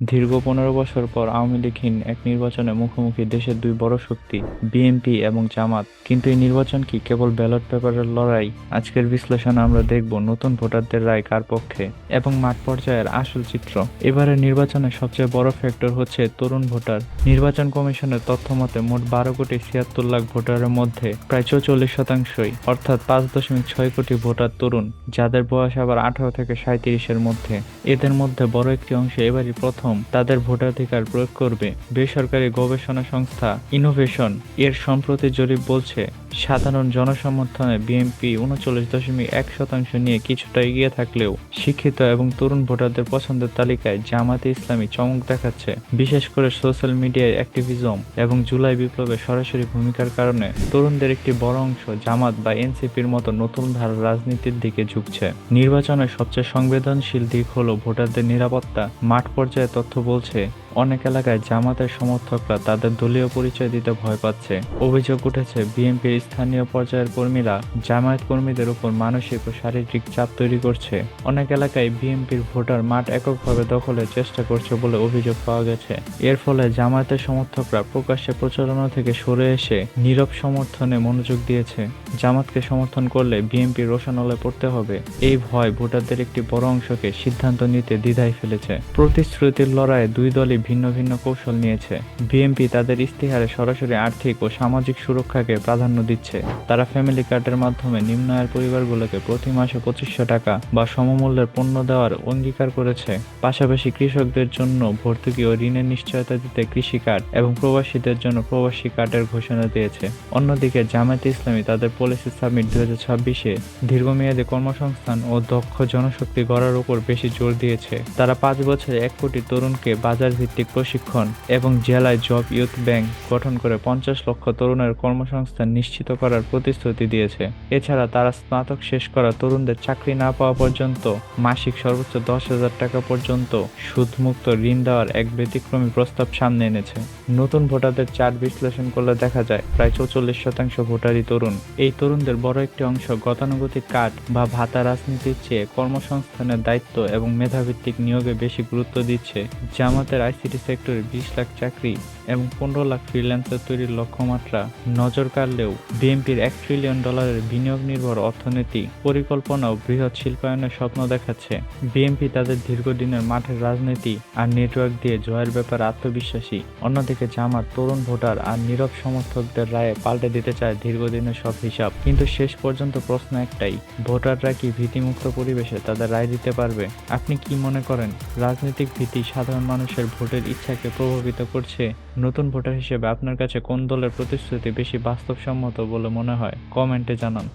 দীর্ঘ পনেরো বছর পর আওয়ামী লীগহীন এক নির্বাচনে মুখোমুখি দেশের দুই বড় শক্তি বিএনপি এবং জামাত। কিন্তু এই নির্বাচন কি কেবল ব্যালট পেপারের লড়াই? আজকের বিশ্লেষণে আমরা দেখব নতুন ভোটারদের রায় কার পক্ষে এবং মাঠ পর্যায়ের আসল চিত্র। এবারের নির্বাচনে সবচেয়ে বড় ফ্যাক্টর হচ্ছে তরুণ ভোটার। নির্বাচন কমিশনের তথ্য মতে, মোট বারো কোটি ছিয়াত্তর লাখ ভোটারের মধ্যে প্রায় চৌচল্লিশ শতাংশই, অর্থাৎ পাঁচ দশমিক ছয় কোটি ভোটার তরুণ, যাদের বয়স আবার আঠারো থেকে সাঁত্রিশের মধ্যে। এদের মধ্যে বড় একটি অংশ এবারই প্রথম তাদের ভোটাধিকার প্রয়োগ করবে। বেসরকারি গবেষণা সংস্থা ইনোভেশন এর সম্প্রতি জরিপ বলছে সাধারণ জনসমর্থনে বিএনপি উনচল্লিশ দশমিক এক শতাংশ নিয়ে কিছুটা এগিয়ে থাকলেও শিক্ষিত এবং তরুণ ভোটারদের পছন্দের তালিকায় জামাতে ইসলামী চমক দেখাচ্ছে। বিশেষ করে সোশ্যাল মিডিয়ায় অ্যাক্টিভিজম এবং জুলাই বিপ্লবের সরাসরি ভূমিকার কারণে তরুণদের একটি বড় অংশ জামাত বা এনসিপির মতো নতুন ধারার রাজনীতির দিকে ঝুঁকছে। নির্বাচনের সবচেয়ে সংবেদনশীল দিক হলো ভোটারদের নিরাপত্তা। মাঠ পর্যায়ে তথ্য বলছে অনেক এলাকায় জামাতের সমর্থকরা তাদের দলীয় পরিচয় দিতে ভয় পাচ্ছে। অভিযোগ উঠেছে বিএনপির স্থানীয় পর্যায়ের কর্মীরা জামায়াত কর্মীদের উপর মানসিক ও শারীরিক চাপ তৈরি করছে। অনেক এলাকায় বিএনপির ভোটার মাঠ এককভাবে দখলের চেষ্টা করছে বলে অভিযোগ পাওয়া গেছে। এর ফলে জামায়াতের সমর্থকরা প্রকাশ্যে প্রচারণা থেকে সরে এসে নীরব সমর্থনে মনোযোগ দিয়েছে। জামাতকে সমর্থন করলে বিএনপি রোশানলে পড়তে হবে। এই ভয় ভোটারদের একটি বড় অংশকে সিদ্ধান্ত নিতে দ্বিধায় ফেলেছে। প্রতিশ্রুতির লড়াইয়ে দুই দলই ভিন্ন ভিন্ন কৌশল নিয়েছে। বিএনপি তাদের ইস্তিহারে সরাসরি আর্থিক ও সামাজিক সুরক্ষাকে প্রাধান্য দিচ্ছে। তারা ফ্যামিলি কার্ডের মাধ্যমে নিম্ন আয়ের পরিবারগুলোকে প্রতি মাসে পঁচিশশো টাকা বা সমমূল্যের পণ্য দেওয়ার অঙ্গীকার করেছে। পাশাপাশি কৃষকদের জন্য ভর্তুকি ও ঋণের নিশ্চয়তা দিতে কৃষি কার্ড এবং প্রবাসীদের জন্য প্রবাসী কার্ডের ঘোষণা দিয়েছে। অন্যদিকে জামায়াতে ইসলামী তাদের পলিসি সাবমিট দু হাজার ছাব্বিশে দীর্ঘমেয়াদী কর্মসংস্থান ও দক্ষ জনশক্তি গড়ার উপর বেশি জোর দিয়েছে। তারা পাঁচ বছরে এক কোটি তরুণকে বাজার ভিত্তিক প্রশিক্ষণ এবং জেলায় জব ইউথ ব্যাংক গঠন করে পঞ্চাশ লক্ষ তরুণের কর্মসংস্থান নিশ্চিত করার প্রতিশ্রুতি দিয়েছে। এছাড়া তারা স্নাতক শেষ করা তরুণদের চাকরি না পাওয়া পর্যন্ত, মাসিক সর্বোচ্চ দশ হাজার টাকা পর্যন্ত সুদমুক্ত ঋণ দেওয়ার এক ব্যতিক্রমী প্রস্তাব সামনে এনেছে। নতুন ভোটারদের চার্ট বিশ্লেষণ করলে দেখা যায় প্রায় চৌচল্লিশ শতাংশ ভোটারই তরুণ। এই তরুণদের বড় একটি অংশ গতানুগতিক কার্ড বা ভাতা রাজনীতির চেয়ে কর্মসংস্থানের দায়িত্ব এবং মেধাভিত্তিক নিয়োগে বেশি গুরুত্ব দিচ্ছে। জামাতের আইসিটি সেক্টরে বিশ লাখ চাকরি এবং পনেরো লাখ ফ্রিল্যান্সার তৈরির লক্ষ্যমাত্রা। নজর কাড়লেও বিএনপির এক ট্রিলিয়ন ডলারের বিনিয়োগ নির্ভর অর্থনীতি পরিকল্পনা ও বৃহৎ শিল্পায়নের স্বপ্ন দেখাচ্ছে। বিএনপি তাদের দীর্ঘদিনের মাঠের রাজনীতি আর নেটওয়ার্ক দিয়ে জয়ের ব্যাপারে আত্মবিশ্বাসী। অন্যদিকে জামাত তরুণ ভোটার আর নীরব সমর্থকদের রায়ে পাল্টে দিতে চায় দীর্ঘদিনের সব হিসাব। কিন্তু শেষ পর্যন্ত প্রশ্ন একটাই, ভোটাররা কি ভীতিমুক্ত পরিবেশে তাদের রায় দিতে পারবে? আপনি কি মনে করেন, রাজনৈতিক ভীতি সাধারণ মানুষের ভোটের ইচ্ছাকে প্রভাবিত করছে? নতুন ভোটার হিসেবে আপনার কাছে কোন দলের প্রতিশ্রুতি বেশি বাস্তবসম্মত বলে মনে হয়? কমেন্টে জানান।